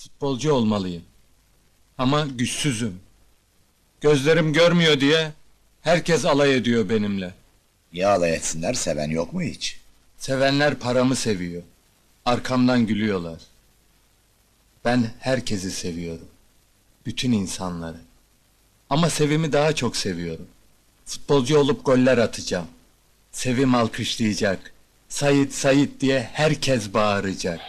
Futbolcu olmalıyım. Ama güçsüzüm. Gözlerim görmüyor diye herkes alay ediyor benimle. Niye alay etsinler seven yok mu hiç? Sevenler paramı seviyor. Arkamdan gülüyorlar. Ben herkesi seviyorum. Bütün insanları. Ama Sevim'i daha çok seviyorum. Futbolcu olup goller atacağım. Sevim alkışlayacak. Sayit Sayit diye herkes bağıracak.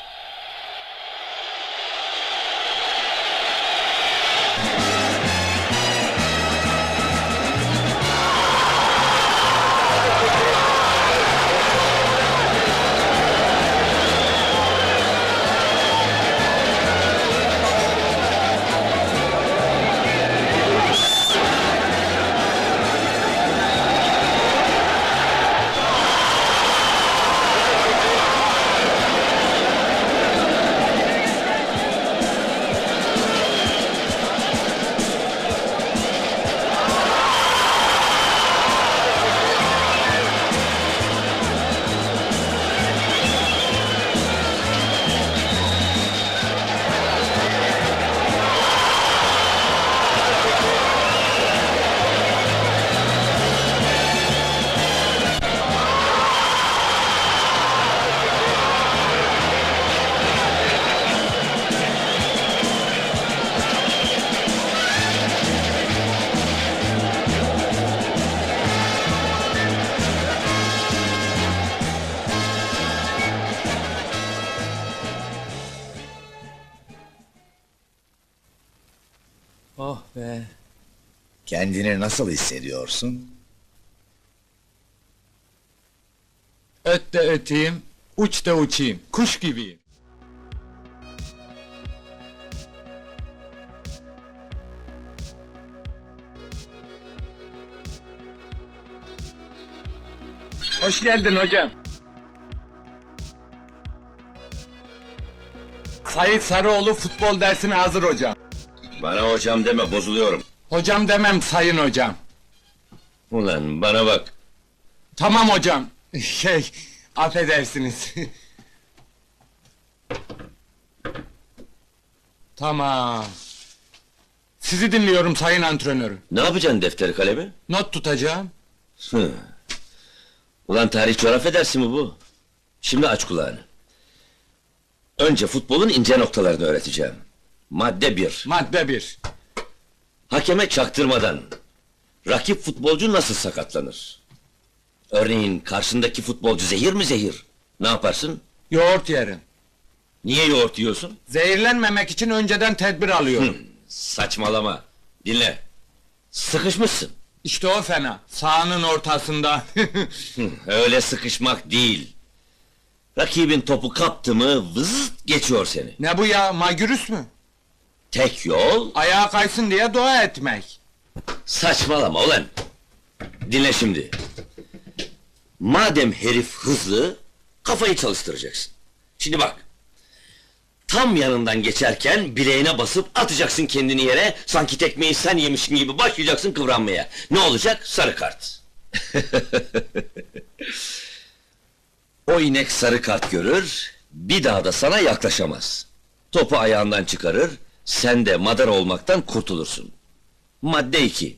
Kendini nasıl hissediyorsun? Öt de öteyim, uç da uçayım. Kuş gibiyim. Hoş geldin hocam. Sayit Sarıoğlu futbol dersine hazır hocam. Bana hocam deme bozuluyorum. Hocam demem sayın hocam. Ulan bana bak. Tamam hocam. Şey, affedersiniz. tamam. Sizi dinliyorum sayın antrenörü. Ne yapacaksın defteri kalemi? Not tutacağım. Hı. Ulan tarih coğrafya dersi mi bu? Şimdi aç kulağını. Önce futbolun ince noktalarını öğreteceğim. Madde 1. Madde bir. Hakeme çaktırmadan. Rakip futbolcu nasıl sakatlanır? Örneğin karşındaki futbolcu zehir mi zehir? Ne yaparsın? Yoğurt yerim. Niye yoğurt yiyorsun? Zehirlenmemek için önceden tedbir alıyorum. Saçmalama. Dinle. Sıkışmışsın. işte o fena. Sahanın ortasında. Öyle sıkışmak değil. Rakibin topu kaptı mı vızıt geçiyor seni. ne bu ya, magürüs mü? Tek yol Ayağa kaysın diye dua etmek. saçmalama ulan. Dinle şimdi. Madem herif hızlı kafayı çalıştıracaksın. Şimdi bak. Tam yanından geçerken bileğine basıp atacaksın kendini yere. Sanki tekmeyi sen yemişsin gibi başlayacaksın kıvranmaya. Ne olacak? Sarı kart. o inek sarı kart görür, bir daha da sana yaklaşamaz. Topu ayağından çıkarır, sen de madar olmaktan kurtulursun. Madde 2.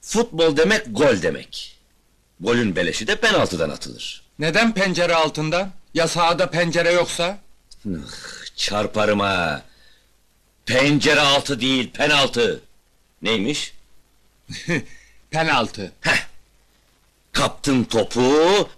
Futbol demek gol demek. Golün beleşi de penaltıdan atılır. Neden pencere altında? Ya sahada pencere yoksa? Çarparım ha. Pencere altı değil, penaltı. Neymiş? Penaltı. Kaptın topu,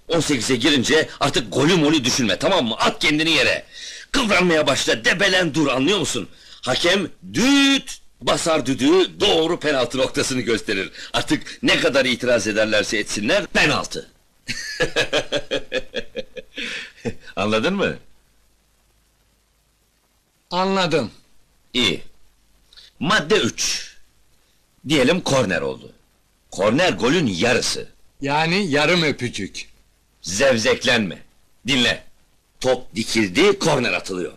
18'e girince artık golü molü düşünme tamam mı? At kendini yere. Kıvranmaya başla, debelen dur anlıyor musun? Hakem düt basar düdüğü doğru penaltı noktasını gösterir. Artık ne kadar itiraz ederlerse etsinler penaltı. Anladın mı? Anladım. İyi. Madde 3. Diyelim korner oldu. Korner golün yarısı. Yani yarım öpücük. Zevzeklenme. Dinle. Top dikildi, korner atılıyor.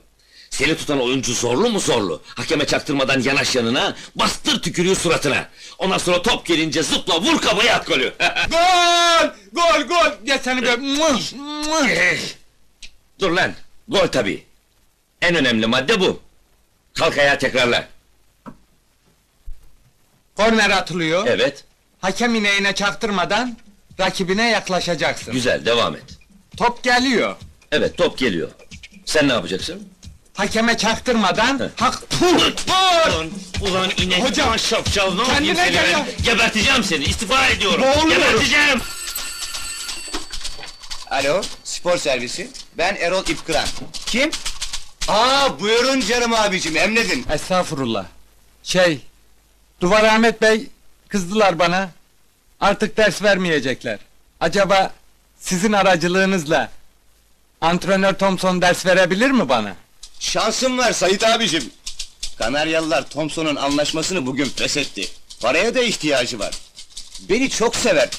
Seni tutan oyuncu zorlu mu zorlu? Hakeme çaktırmadan yanaş yanına, bastır tükürüğü suratına. Ondan sonra top gelince zıpla vur kafaya at golü. Gol! Gol gol! Gel seni be! Muah. Dur lan, gol tabii. En önemli madde bu. Kalk ayağa tekrarla. Korner atılıyor. Evet, Hakem ineğine çaktırmadan rakibine yaklaşacaksın. güzel devam et. Top geliyor. Evet, top geliyor. Sen ne yapacaksın? Hakeme çaktırmadan hak Puh! Ulan, ulan inek, Hocam, ulan şapşal, ne yapayım kendine seni gel ben? ya. Geberteceğim seni, istifa ediyorum. Boğuluyorum. Geberteceğim. Alo, spor servisi. Ben Erol İpkıran. Kim? Aa, buyurun canım abicim, emredin. Estağfurullah. Şey, Duvar Ahmet Bey kızdılar bana. Artık ders vermeyecekler. Acaba sizin aracılığınızla antrenör Thompson ders verebilir mi bana? Şansım var Sayit abicim. Kanaryalılar Thompson'un anlaşmasını bugün feshetti. Paraya da ihtiyacı var. Beni çok sever.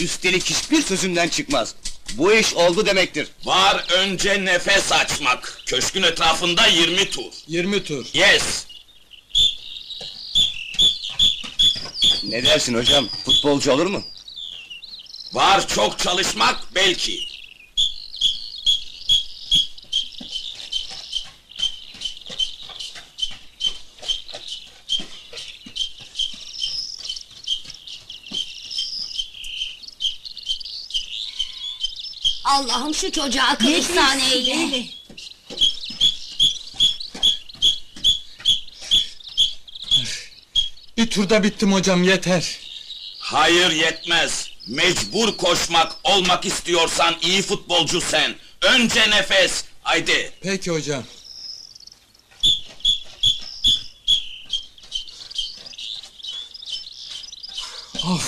Üstelik hiçbir sözümden çıkmaz. Bu iş oldu demektir. Var önce nefes açmak. Köşkün etrafında 20 tur. 20 tur. Yes. Ne dersin hocam? Futbolcu olur mu? Var çok çalışmak belki. Allah'ım şu çocuğa akıl ihsan eyle. Bir turda bittim hocam yeter. Hayır yetmez. Mecbur koşmak olmak istiyorsan iyi futbolcu sen. Önce nefes. Haydi. Peki hocam. Ah.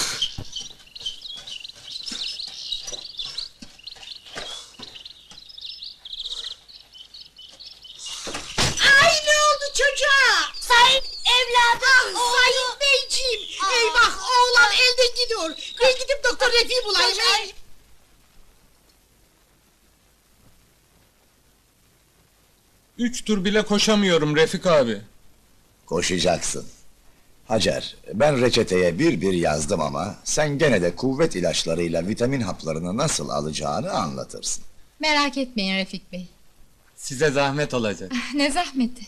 Ay ne oldu çocuğa? Sahip evladım Ah Sayın Beyciğim. Eyvah oğlan elden gidiyor. Ben gidip doktor Refik'i bulayım. Ay. Üç tur bile koşamıyorum Refik abi. Koşacaksın. Hacer, ben reçeteye bir bir yazdım ama sen gene de kuvvet ilaçlarıyla vitamin haplarını nasıl alacağını anlatırsın. Merak etmeyin Refik Bey. Size zahmet olacak. Ne zahmeti.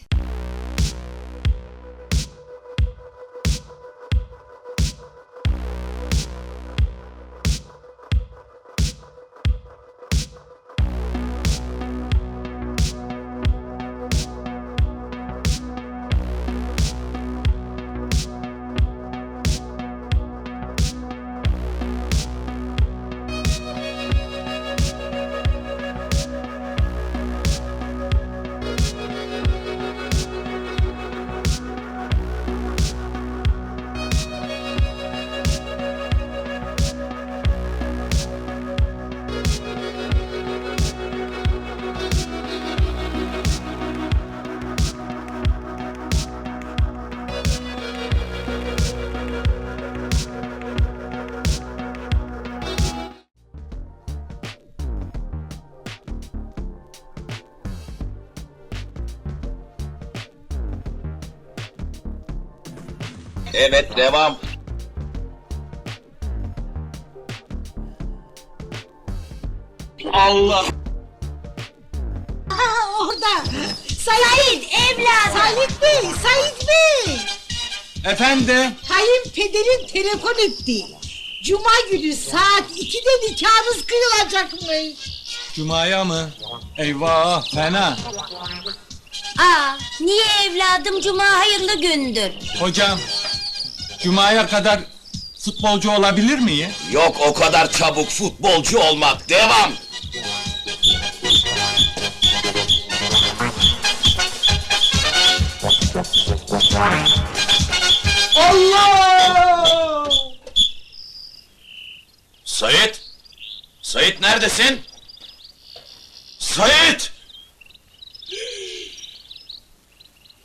Evet devam. Allah. Ha orada. Sait evladım. Sayit Bey, Sayit Bey. Efendim? Kayınpederin telefon etti. Cuma günü saat 2'de nikahınız kıyılacakmış. Cuma'ya mı? Eyvah fena. Aa, niye evladım cuma hayırlı gündür. Hocam, Cuma'ya kadar futbolcu olabilir miyim? Yok o kadar çabuk futbolcu olmak. Devam. Allah! Sait. Sait neredesin? Sait.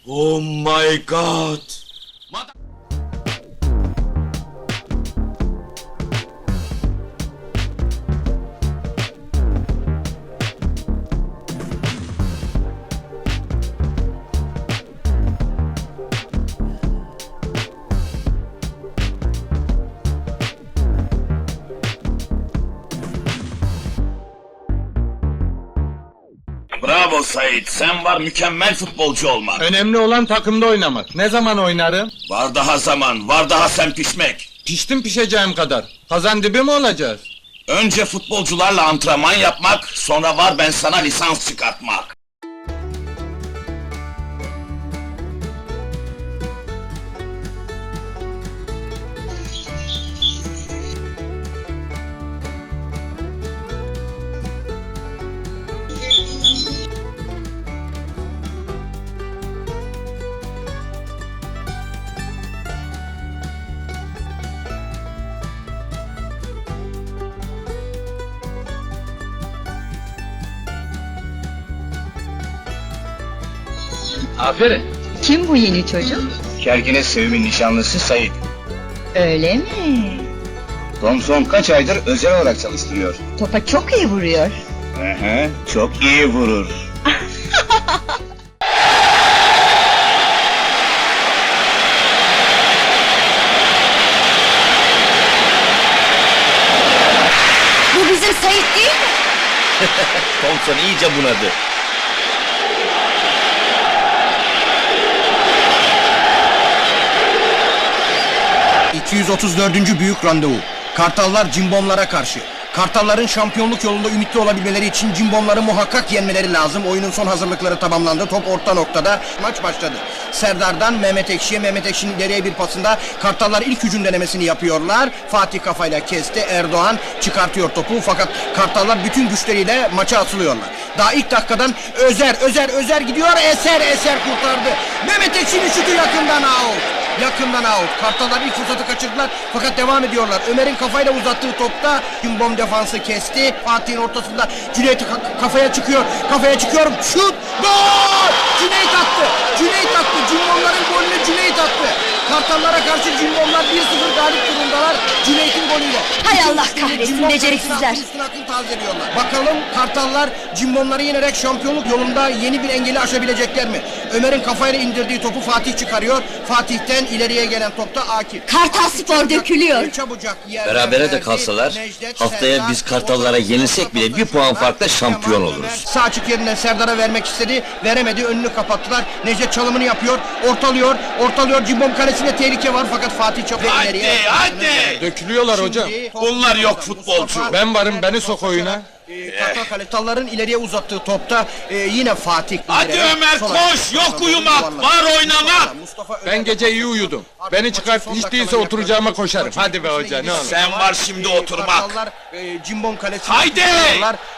Oh my god. Sait, sen var mükemmel futbolcu olmak. Önemli olan takımda oynamak. Ne zaman oynarım? Var daha zaman, var daha sen pişmek. Piştim pişeceğim kadar. Kazan dibi mi olacağız? Önce futbolcularla antrenman yapmak, sonra var ben sana lisans çıkartmak. Aferin. Kim bu yeni çocuk? Kerkine Sevim'in nişanlısı Sait. Öyle mi? Thompson kaç aydır özel olarak çalıştırıyor. Topa çok iyi vuruyor. Hı hı, çok iyi vurur. Bu bizim Sait değil mi? Thompson iyice bunadı. ...234. büyük randevu. Kartallar cimbomlara karşı. Kartalların şampiyonluk yolunda ümitli olabilmeleri için cimbomları muhakkak yenmeleri lazım. Oyunun son hazırlıkları tamamlandı. Top orta noktada. Maç başladı. Serdar'dan Mehmet Ekşi'ye, Mehmet Ekşi'nin ileriye bir pasında Kartallar ilk hücum denemesini yapıyorlar. Fatih kafayla kesti. Erdoğan çıkartıyor topu. Fakat Kartallar bütün güçleriyle maça atılıyorlar. Daha ilk dakikadan Özer, Özer, Özer gidiyor. Eser, Eser kurtardı. Mehmet Ekşi'nin şutu yakından out. Yakından out. Kartallar ilk fırsatı kaçırdılar fakat devam ediyorlar. Ömer'in kafayla uzattığı topta Gümbom defansı kesti. Fatih'in ortasında Cüneyt ka- kafaya çıkıyor. Kafaya çıkıyor. Şut! Gol! Cüneyt attı. Cüneyt attı. Cimbomların golünü Cüneyt attı. Kartallara karşı Cimbomlar 1-0 galip durumdalar. Cüneyt'in golüyle. Hay Allah kahretsin, beceriksizler. kalesine Üstün akın tazeliyorlar. Bakalım Kartallar Cimbomları yenerek şampiyonluk yolunda yeni bir engeli aşabilecekler mi? Ömer'in kafayla indirdiği topu Fatih çıkarıyor. Fatih'ten ileriye gelen topta Akif. Kartal Spor dökülüyor. Çabucak yerden Berabere de verdi. kalsalar, Necdet, haftaya Serdar, biz Kartallara yenilsek bile bir puan farkla şampiyon oluruz. Sağ açık yerinden Serdar'a vermek istedi. Veremedi. Önünü kapattılar. Necdet çalımını yapıyor. Ortalıyor. Ortalıyor. Cimbom kalesinde tehlike var fakat Fatih çok Hadi, ileriye. hadi! Dökülüyorlar hocam. Top- Bunlar yok futbolcu. Ben varım beni sok oyuna. Ee, Kartal Kartalların ileriye uzattığı topta e, yine Fatih. Hadi ileriye, Ömer, sol koş! ayak. Yok uyumak, var oynamak! Mustafa Ömer- Ben gece iyi uyudum. Beni çıkart hiç değilse oturacağıma koşarım. Hadi be hoca ne olur. Sen var şimdi oturmak. Kartallar e, Cimbom kalesini Haydi!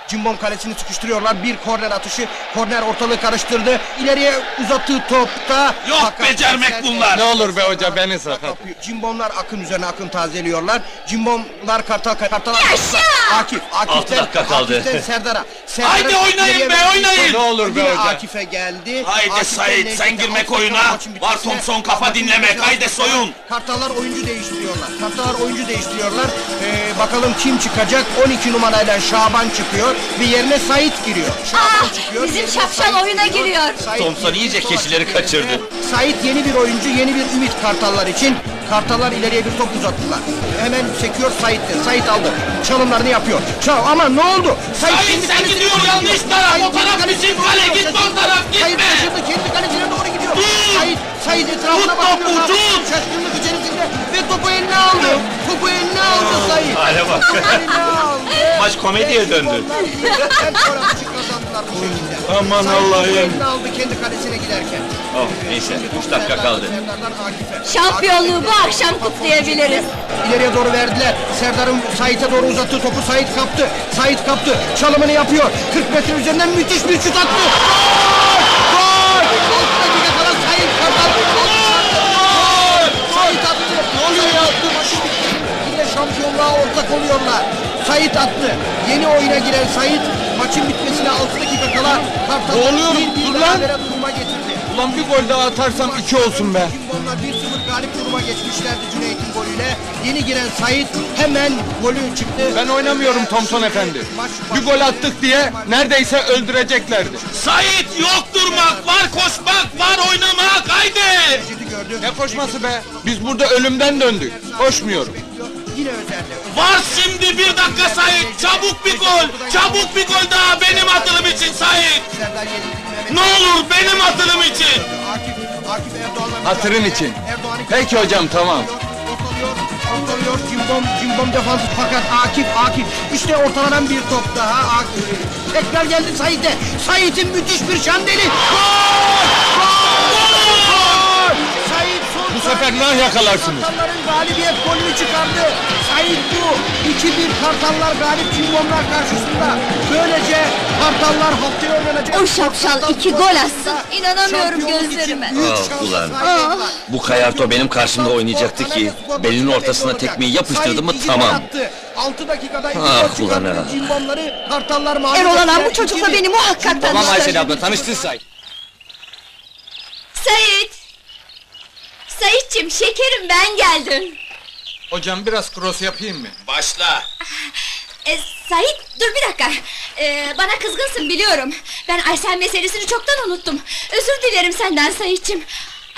Cimbom kalesini sıkıştırıyorlar. Bir korner atışı. Korner ortalığı karıştırdı. İleriye uzattığı topta. Yok Fakat becermek Eser- bunlar. Ne olur be hoca beni kapıyor. Cimbomlar akın üzerine akın tazeliyorlar. Cimbomlar kartal kartal Yaşa! Akif, Akif'ten, Altı dakika kaldı. Akif'ten Serdar'a. Serdar'a Haydi oynayın be, oynayın! Ne olur be hoca. Akif'e geldi. Haydi Akif'ten Sait, Necdet'e sen girmek oyuna. Var Thompson, kafa dinlemek. Haydi soyun. Kartallar oyuncu değiştiriyorlar. Kartallar oyuncu değiştiriyorlar. Ee, bakalım kim çıkacak? 12 numarayla Şaban çıkıyor ve yerine Sait giriyor. Şaban Ah, çıkıyor. bizim yerine şapşal Sait oyuna giriyor. Sait Thompson iyice keçileri kaçırdı. Sait yeni bir oyuncu, yeni bir ümit Kartallar için. Kartallar ileriye bir top uzattılar. Hemen sekiyor Sait'te. Sait aldı. Çalımlarını yapıyor. Çal ama ne oldu? Sait, kendi sen gidiyor, yanlış taraf, Sait o taraf bizim kale, gitme o taraf, Sait gitme. şaşırdı, kendi kalesine doğru gidiyor. Dur! Sait, Sait etrafına Tut bakıyor. topu, Ne yapıyor? tut! Şaşkınlık içerisinde ve topu eline aldı. Topu eline aldı Sait. Hale bak. Maç komediye döndü. Kazandılar bu şekilde. Aman Allah'ım. eline aldı kendi kalesine giderken. Oh neyse 3 dakika kaldı. Serdar'dan Akif'e. Şampiyonluğu bu akşam kutlayabiliriz. İleriye doğru verdiler. Serdar'ın Sait'e doğru uzattığı topu Sait kaptı. Sait kaptı. Çalımını yapıyor. 40 metre üzerinden müthiş bir şut attı. Şampiyonluğa ortak oluyorlar. Sait attı. Yeni oyuna giren Sait maçın bitmesine 6 dakika kala Kartal Ne oluyor? bir bir Dur lan! berabere duruma getirdi. Ulan bir gol daha atarsam iki olsun be. Cimbomlar 1-0 galip duruma geçmişlerdi Cüneyt'in golüyle. Yeni giren Sait hemen golü çıktı. Ben oynamıyorum Thompson efendi. Bir gol attık diye neredeyse öldüreceklerdi. Sait yok durmak, var koşmak, var oynamak. Haydi! Gördü. Ne koşması be? Biz burada ölümden döndük. Koşmuyorum. Yine özelde. Var şimdi bir dakika Sait. Çabuk bir gol. Çabuk bir gol daha benim atılım için Sait. Ne olur benim atılım için. Akif, Akif Erdoğan'la Hatırın için. Peki hocam, tamam. Ortalıyor, cimbom, cimbom defansı fakat Akif, Akif. İşte ortalanan bir top daha. Akif. Tekrar geldi Sait'e. Sait'in müthiş bir şandeli. Gol! Gol! Bu sefer nah yakalarsınız. Kartalların galibiyet golünü çıkardı. Sait bu. 2-1 Kartallar galip cimbomlar karşısında. Böylece Kartallar haftaya oynanacak. O şapşal iki gol atsın. İnanamıyorum gözlerime. Ah, ulan. oldular. Bu Kayarto benim karşımda oynayacaktı ki belinin ortasına tekmeyi yapıştırdı mı tamam. 6 dakikada Ah, ulan ha. cimbomları Kartallar mağlup Erol Alan bu çocukla beni muhakkak tanıştır. abla tanıştın Sait. Sait. Saitçim şekerim ben geldim. Hocam biraz cross yapayım mı? Başla. E, Sait dur bir dakika. E, bana kızgınsın biliyorum. Ben Aysel meselesini çoktan unuttum. Özür dilerim senden Saitçim.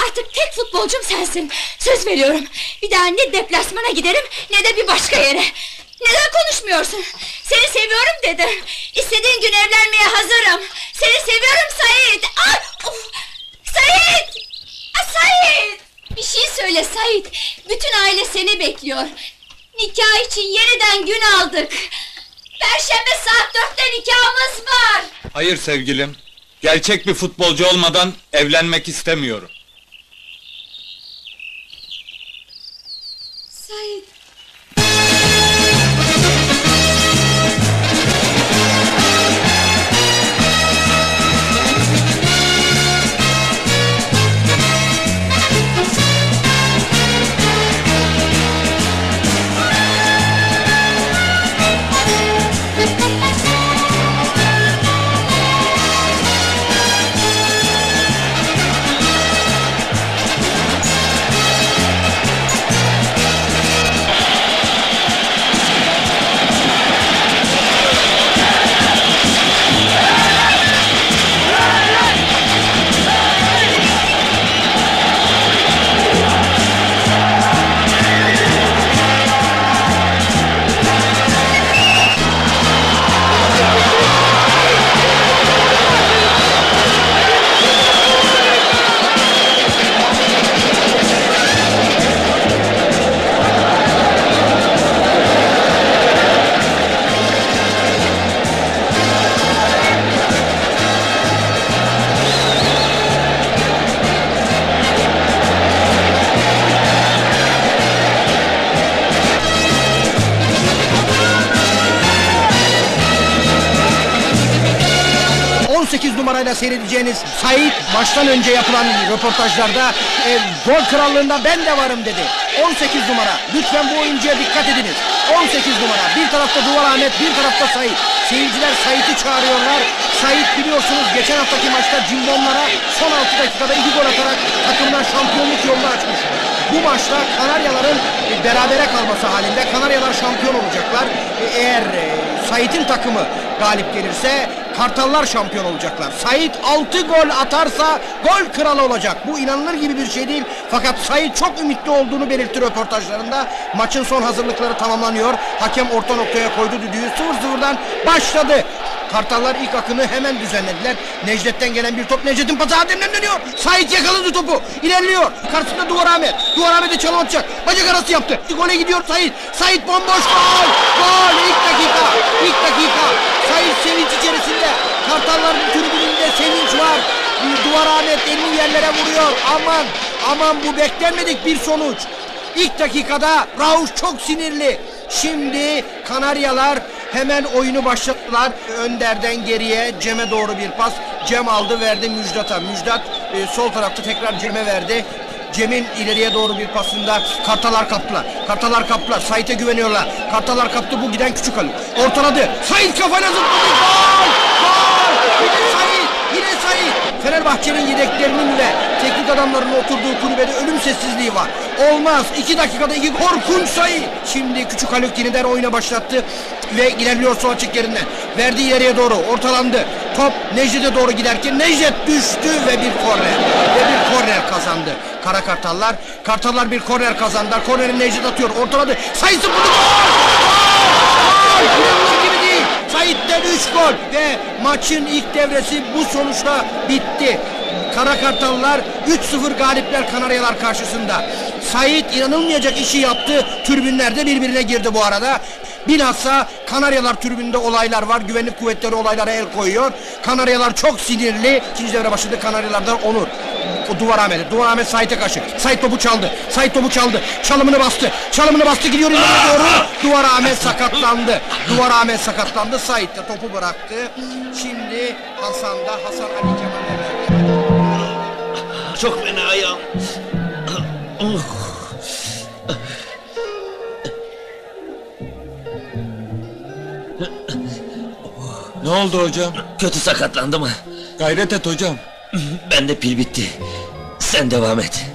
Artık tek futbolcum sensin. Söz veriyorum. Bir daha ne deplasmana giderim ne de bir başka yere. Neden konuşmuyorsun? Seni seviyorum dedim. İstediğin gün evlenmeye hazırım. Seni seviyorum Sait. Ay, of! Sait! Ah, Sait! Bir şey söyle Sait. Bütün aile seni bekliyor. Nikah için yeniden gün aldık. Perşembe saat dörtte nikahımız var. Hayır sevgilim. Gerçek bir futbolcu olmadan evlenmek istemiyorum. 48 numarayla seyredeceğiniz Said baştan önce yapılan röportajlarda e, gol krallığında ben de varım dedi. 18 numara. Lütfen bu oyuncuya dikkat ediniz. 18 numara. Bir tarafta Duvar Ahmet, bir tarafta Sait. Seyirciler Sait'i çağırıyorlar. Sait biliyorsunuz geçen haftaki maçta Cimbomlara son 6 dakikada 2 gol atarak takımına şampiyonluk yolunu açmış. Bu maçta Kanaryaların e, berabere kalması halinde Kanaryalar şampiyon olacaklar. E, Eğer e, Sait'in takımı galip gelirse Kartallar şampiyon olacaklar. Sait 6 gol atarsa gol kralı olacak. Bu inanılır gibi bir şey değil. Fakat Sait çok ümitli olduğunu belirtti röportajlarında. Maçın son hazırlıkları tamamlanıyor. Hakem orta noktaya koydu düdüğü. 0-0'dan başladı. Kartallar ilk akını hemen düzenlediler. Necdet'ten gelen bir top Necdet'in pası Adem'den dönüyor. Sait yakaladı topu. İlerliyor. Karşısında Duvar Ahmet. Duvar Ahmet'e çalım atacak. Bacak arası yaptı. Gole gidiyor Sait. Sait bomboş gol. Gol ilk dakika. İlk dakika. Sait sevinç içerisinde. Kartalların tribününde sevinç var. Duvar Ahmet elini yerlere vuruyor. Aman aman bu beklenmedik bir sonuç. İlk dakikada Rauf çok sinirli. Şimdi Kanaryalar hemen oyunu başlattılar. Önder'den geriye Cem'e doğru bir pas. Cem aldı verdi Müjdat'a. Müjdat e, sol tarafta tekrar Cem'e verdi. Cem'in ileriye doğru bir pasında Kartalar kaptılar. Kartalar kaptılar. Sait'e güveniyorlar. Kartalar kaptı bu giden küçük Ali. Ortaladı. Sait kafayla zıpladı. Gol! Gol! Yine Sait! Fenerbahçe'nin yedeklerinin ve teknik adamlarının oturduğu kulübede ölüm sessizliği var. Olmaz. İki dakikada iki korkunç sayı. Şimdi küçük Haluk yeniden oyuna başlattı ve ilerliyor sol açık yerinden. Verdi ileriye doğru. Ortalandı. Top Necdet'e doğru giderken Necdet düştü ve bir korner. Ve bir korner kazandı. Kara Kartallar. Kartallar bir korner kazandılar. Korneri Necdet atıyor. Ortaladı. Zıpladı. Gol! Gol! Gol! Sait'ten 3 gol. Ve maçın ilk devresi bu sonuçla bitti. Kara Kartallar 3-0 galipler Kanaryalar karşısında. Sait inanılmayacak işi yaptı. Türbünlerde birbirine girdi bu arada. Bilhassa Kanaryalar tribünde olaylar var. Güvenlik kuvvetleri olaylara el koyuyor. Kanaryalar çok sinirli. İkinci devre başladı Kanaryalardan Onur. O duvar Ahmet'e. Duvar Ahmet Sait'e karşı. Sait topu çaldı. Sait topu çaldı. Çalımını bastı. Çalımını bastı gidiyor ileri doğru. Duvar Ahmet sakatlandı. Duvar Ahmet sakatlandı. Sait de topu bıraktı. Şimdi Hasan da Hasan Ali Kemal'e verdi. Çok fena ayağım. Ne oldu hocam? Kötü sakatlandım mı? Gayret et hocam. Bende pil bitti. Sen devam et.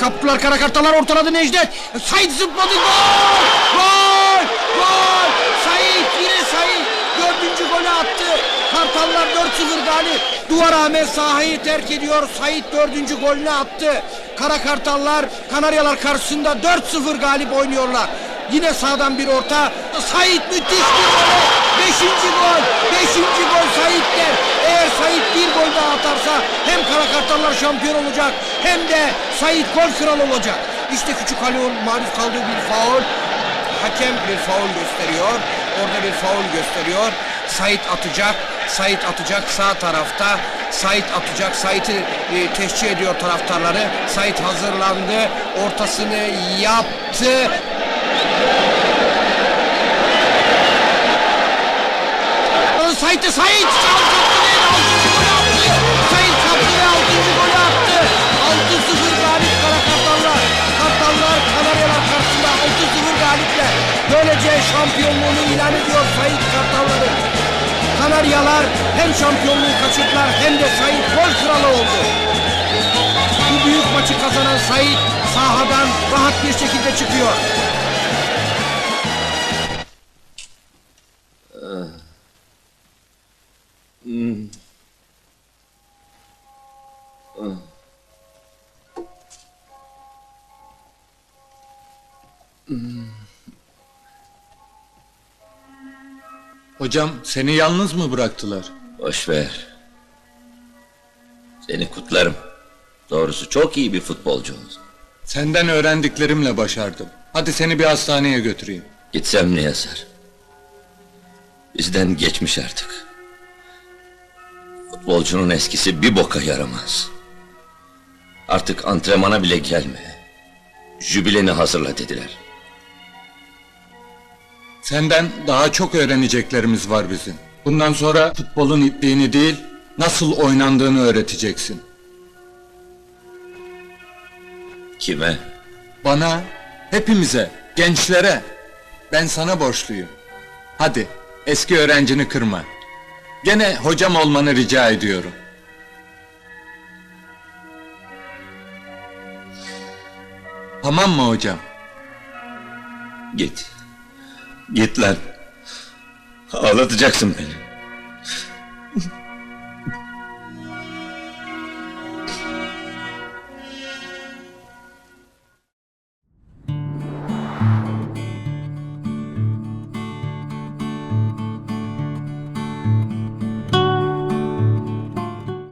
Kaptılar kara kartalar ortaladı Necdet. Sait zıpladı gol! Gol! Gol! Sait yine Sait dördüncü golü attı. Kartallar 4-0 galip. Duvar Ahmet sahayı terk ediyor. Sait dördüncü golünü attı. Kara Kartallar Kanaryalar karşısında 4-0 galip oynuyorlar. Yine sağdan bir orta. Sait müthiş bir gol. Beşinci gol. Beşinci gol Sait'ten. Eğer Sait bir gol daha atarsa hem Kara Kartallar şampiyon olacak hem de Sait gol kralı olacak. İşte Küçük Halil'in maruz kaldığı bir faul. Hakem bir faul gösteriyor. Orada bir faul gösteriyor. Sait atacak. Sait atacak sağ tarafta. Sait atacak. Sait'i e, teşcih ediyor taraftarları. Sait hazırlandı. Ortasını yaptı. Sait'e Sait! Sait kaptı ve altıncı golü attı. 6-0 galip Kara Kartallar. Kartallar Kanaryalar karşısında 6-0 galipler. Böylece şampiyonluğunu ilan ediyor Sait Kartalları. Kanaryalar hem şampiyonluğu kaçırdılar hem de Sait gol kralı oldu. Bu büyük maçı kazanan Sait sahadan rahat bir şekilde çıkıyor. Hocam seni yalnız mı bıraktılar? Boş ver. Seni kutlarım. Doğrusu çok iyi bir futbolcu oldun. Senden öğrendiklerimle başardım. Hadi seni bir hastaneye götüreyim. Gitsem ne yazar? Bizden geçmiş artık. Futbolcunun eskisi bir boka yaramaz. Artık antrenmana bile gelme. Jübileni hazırla dediler. Senden daha çok öğreneceklerimiz var bizim. Bundan sonra futbolun ipliğini değil, nasıl oynandığını öğreteceksin. Kime? Bana, hepimize, gençlere. Ben sana borçluyum. Hadi, eski öğrencini kırma. Gene hocam olmanı rica ediyorum. Tamam mı hocam? Git. Git lan. Ağlatacaksın beni.